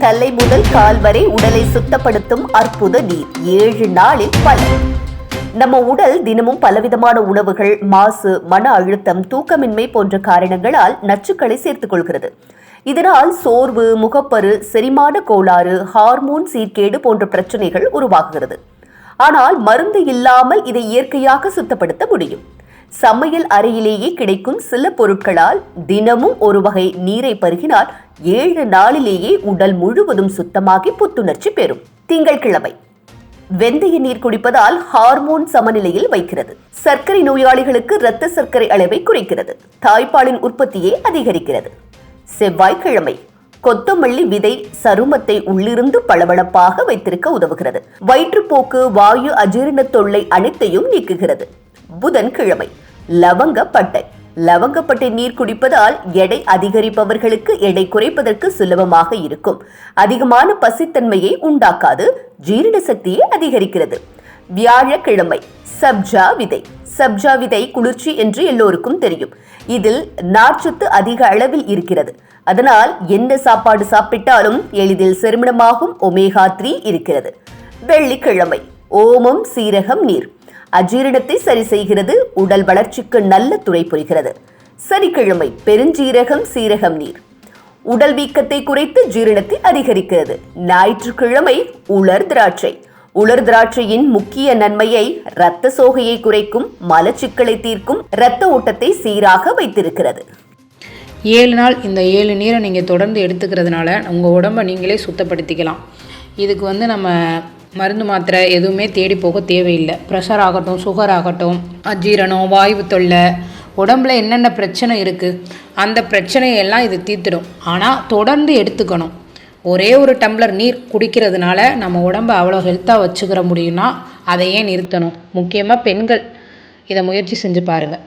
தலை முதல் கால் வரை உடலை சுத்தப்படுத்தும் அற்புத நீர். ஏழு நாளில் பலன் நம்ம உடல் தினமும் பலவிதமான உணவுகள் மாசு மன அழுத்தம் தூக்கமின்மை போன்ற காரணங்களால் நச்சுக்களை சேர்த்துக் கொள்கிறது. இதனால் சோர்வு முகப்பரு செரிமான கோளாறு ஹார்மோன் சீர்கேடு போன்ற பிரச்சனைகள் உருவாகுகிறது. ஆனால் மருந்து இல்லாமல் இதை இயற்கையாக சுத்தப்படுத்த முடியும். சமையல் அறையிலேயே கிடைக்கும் சில பொருட்களால் தினமும் ஒரு வகை நீரை பருகினால் ஏழு நாளிலேயே உடல் முழுவதும் சுத்தமாகி புத்துணர்ச்சி பெறும். திங்கட்கிழமை வெந்தய நீர் குடிப்பதால் ஹார்மோன் சமநிலையில் வைக்கிறது. சர்க்கரை நோயாளிகளுக்கு இரத்த சர்க்கரை அளவை குறைக்கிறது. தாய்ப்பாலின் உற்பத்தியை அதிகரிக்கிறது. செவ்வாய்க்கிழமை. கொத்தமல்லி விதை சருமத்தை உள்ளிருந்து பளபளப்பாக வைத்திருக்க உதவுகிறது. வயிற்றுப்போக்கு வாயு அஜீரண தொல்லை அனைத்தையும் நீக்குகிறது. புதன்கிழமை. லவங்கப்பட்டை. லவங்கப்பட்டை நீர் குடிப்பதால் எடை அதிகரிப்பவர்களுக்கு எடை குறைப்பதற்கு சுலபமாக இருக்கும். அதிகமான பசித்தன்மையை உண்டாக்காது. ஜீரண சக்தியை அதிகரிக்கிறது. வியாழக்கிழமை. சப்ஜா விதை. சப்ஜா விதை குளிர்ச்சி என்று எல்லோருக்கும் தெரியும். இதில் நார்ச்சத்து அதிக அளவில் இருக்கிறது. அதனால் எந்த சாப்பாடு சாப்பிட்டாலும் எளிதில் செரிமானமாகும் ஒமேகா த்ரீ இருக்கிறது. வெள்ளிக்கிழமை. ஓமம் சீரகம் நீர். அஜீரணத்தை சரி செய்கிறது உடல் வளர்ச்சிக்கு நல்ல துணை புரிகிறது. சனிக்கிழமை பெருஞ்சீரகம் சீரகம் நீர். உடல் வீக்கத்தை குறைத்து ஜீரணத்தை அதிகரிக்கிறது. ஞாயிற்றுக்கிழமை உலர் திராட்சை. உலர் திராட்சையின் முக்கிய நன்மையை இரத்த சோகையை குறைக்கும் மலச்சிக்கலை தீர்க்கும் இரத்த ஓட்டத்தை சீராக வைத்திருக்கிறது. ஏழு நாள் இந்த ஏழு நீரை நீங்கள் தொடர்ந்து எடுத்துக்கிறதுனால உங்கள் உடம்பை நீங்களே சுத்தப்படுத்திக்கலாம். இதுக்கு வந்து நம்ம மருந்து மாத்திரை எதுவுமே தேடி போக தேவையில்லை. ப்ரெஷர் ஆகட்டும் சுகர் ஆகட்டும் அஜீரணம் வாய்வு தொல்லை உடம்புல என்னென்ன பிரச்சனை இருக்குது அந்த பிரச்சனையெல்லாம் இது தீர்த்துடும். ஆனால் தொடர்ந்து எடுத்துக்கணும். ஒரே ஒரு டம்ளர் நீர் குடிக்கிறதுனால நம்ம உடம்பை அவ்வளோ ஹெல்த்தாக வச்சுக்கிற முடியும்னா அதை ஏன் நிறுத்தணும். முக்கியமாக பெண்கள். இதை முயற்சி செஞ்சு பாருங்கள்